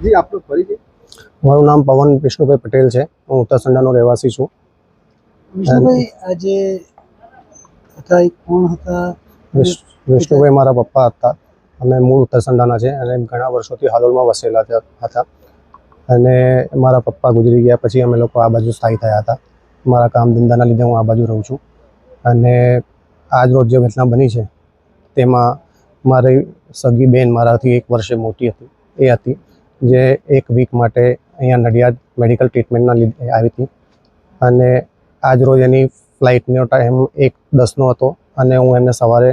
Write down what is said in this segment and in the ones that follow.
જી આપનો પરિચય મારું નામ પવન વિષ્ણુભાઈ પટેલ છે હું ઉત્તરસંડાનો રહેવાસી છું વિષ્ણુભાઈ આજે હતા એક કોણ હતા વિષ્ણુભાઈ મારા પપ્પા હતા. અમે મૂળ ઉત્તરસંડાના છે અને ઘણા વર્ષોથી હાલોલમાં વસેલા હતા. અને મારા પપ્પા ગુજરી ગયા પછી અમે લોકો આ બાજુ સ્થાયી થયા હતા. મારા કામ ધંધાના લીધે હું આ બાજુ રહું છું. અને આજ રોજ જે ઘટના બની છે, તેમાં મારી સગી બેન મારાથી એક વર્ષે મોટી હતી. એ હતી જે એક વીક માટે અહીંયા નડિયાદ મેડિકલ ટ્રીટમેન્ટના લીધે આવી હતી. અને આજ રોજ એની ફ્લાઇટનો ટાઈમ એક દસનો હતો અને હું એમને સવારે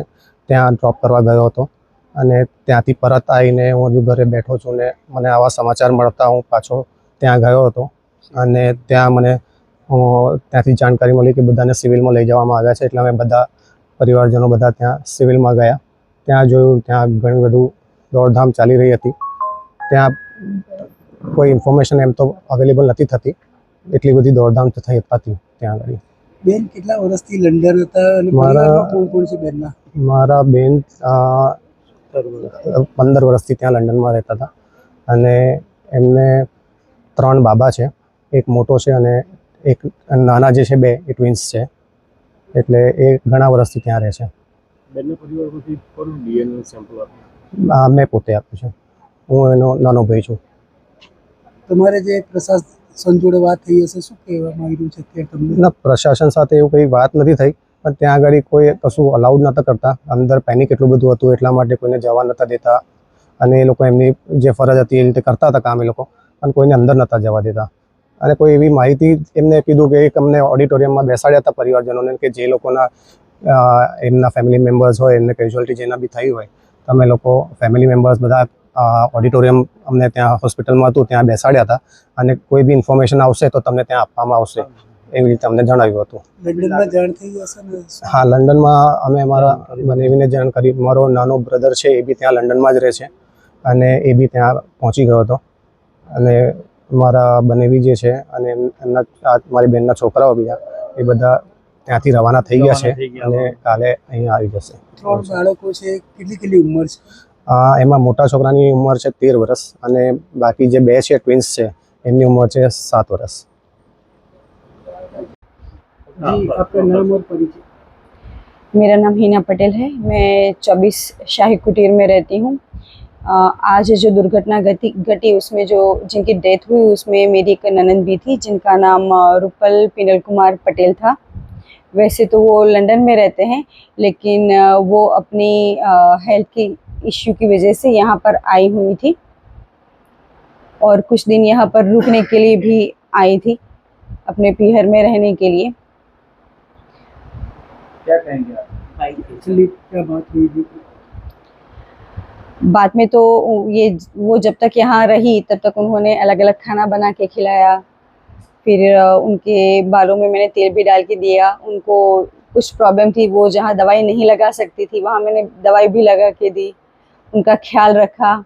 ત્યાં ડ્રોપ કરવા ગયો હતો. અને ત્યાંથી પરત આવીને હું હજુ ઘરે બેઠો છું ને મને આવા સમાચાર મળતા હું પાછો ત્યાં ગયો હતો. અને ત્યાં મને ત્યાંથી જાણકારી મળી કે બધાને સિવિલમાં લઈ જવામાં આવ્યા છે. એટલે અમે બધા પરિવારજનો બધા ત્યાં સિવિલમાં ગયા. ત્યાં જોયું ત્યાં ઘણું બધું દોડધામ ચાલી રહી હતી. ત્યાં કોઈ ઇન્ફોર્મેશન એમ તો અવેલેબલ નથી થતી. એટલી બધી દોડધામ થઈ હતી ત્યાં આગળ. બેન કેટલા વર્ષથી લંડન હતા અને મારા- કોણ કોણ છે બેનના? મારા બેન પંદર વર્ષથી ત્યાં લંડનમાં રહેતા હતા. અને એમને ત્રણ બાબા છે. એક મોટો છે અને એક નાના જે છે બે એ ટ્વિન્સ છે. એટલે એ ઘણા વર્ષથી ત્યાં રહે છે. બંને પરિવારમાંથી કોનું ડીએનએ સેમ્પલ આપ્યું? આ મેં પોતે આપ્યું છે. હું એનો નાનો ભાઈ છું. તમારે જે પ્રશાસન જોડે વાત થઈ હશે શું કહેવામાં આવી રહ્યું છે અત્યારે તમને? ના પ્રશાસન સાથે એવું કંઈ વાત નથી થઈ. પણ ત્યાં આગળ કોઈ કશું અલાઉડ નહોતા કરતા. અંદર પેનિક એટલું બધું હતું, એટલા માટે કોઈને જવા નહોતા દેતા. અને એ લોકો એમની જે ફરજ હતી એ રીતે કરતા હતા કામ એ લોકો. પણ કોઈને અંદર નહોતા જવા દેતા. અને કોઈ એવી માહિતી એમને કીધું કે એક અમને ઓડિટોરિયમમાં બેસાડ્યા હતા પરિવારજનોને કે જે લોકોના એમના ફેમિલી મેમ્બર્સ હોય, એમને કેઝ્યુઅલ્ટી જેના બી થઈ હોય તમે લોકો ફેમિલી મેમ્બર્સ બધા ઓડિટોરિયમ અમને ત્યાં હોસ્પિટલમાં હતું, ત્યાં બેસાડ્યા હતા. અને કોઈ બી ઇન્ફોર્મેશન આવશે તો તમને ત્યાં આપવામાં આવશે. એવી રીતે અમને જણાવ્યું હતું. લંડનમાં જાણ થઈ હશે ને? હા લંડનમાં અમે અમારા બનેવીને જાણ કરી મારો નાનો બ્રધર છે એ બી ત્યાં લંડનમાં જ રહે છે અને એ બી ત્યાં પહોંચી ગયો હતો. અને મારા બનેવી જે છે અને એમના મારી બેનના છોકરાઓ બીજા એ બધા ત્યાંથી રવાના થઈ ગયા છે. અને કાલે અહીંયા આવી જશે. ત્રણ બાળકો છે કેટલી કેટલી ઉંમર છે? આ એમાં મોટા છોકરાની ઉંમર છે તેર વર્ષ અને બાકી જે બે છે ટ્વિન્સ છે એમની ઉંમર છે સાત વર્ષ. आपका नाम और परिचय? मेरा नाम हीना पटेल है। मैं 24 शाही कुटीर में रहती हूँ। आज जो दुर्घटना घटी घटी उसमें जो जिनकी डेथ हुई उसमें मेरी एक ननंद भी थी जिनका नाम रूपल पिनल कुमार पटेल था। वैसे तो वो लंदन में रहते हैं लेकिन वो अपनी हेल्थ की इश्यू की वजह से यहाँ पर आई हुई थी। और कुछ दिन यहाँ पर रुकने के लिए भी आई थी अपने पीहर में रहने के लिए। क्या कहेंगे आप? एक्चुअली क्या बात हुई थी बाद में तो ये वो जब तक यहाँ रही तब तक उन्होंने अलग अलग खाना बना के खिलाया। फिर उनके बालों में मैंने तेल भी डाल के दिया। उनको कुछ प्रॉब्लम थी वो जहाँ दवाई नहीं लगा सकती थी वहाँ मैंने दवाई भी लगा के दी। उनका ख्याल रखा।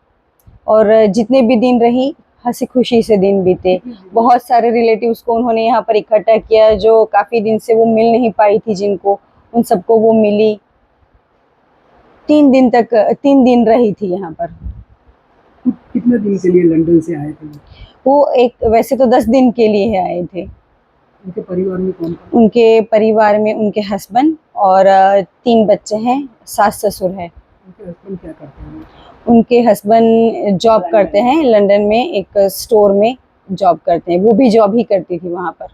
और जितने भी दिन रही हँसी खुशी से दिन बीते। बहुत सारे रिलेटिव्स को उन्होंने यहाँ पर इकट्ठा किया जो काफ़ी दिन से वो मिल नहीं पाई थी जिनको। उन सबको वो मिली। तीन दिन तक तीन दिन रही थी यहाँ पर। कितने दिन के लिए लंदन से आए थे? वो एक वैसे तो दस दिन के लिए आए थे। उनके परिवार में कौन कौन? उनके परिवार में उनके हस्बैंड और तीन बच्चे हैं सास ससुर है। उनके हस्बैंड क्या करते हैं? उनके हस्बैंड जॉब करते हैं लंदन में एक स्टोर में जॉब करते हैं। वो भी जॉब ही करती थी वहाँ पर।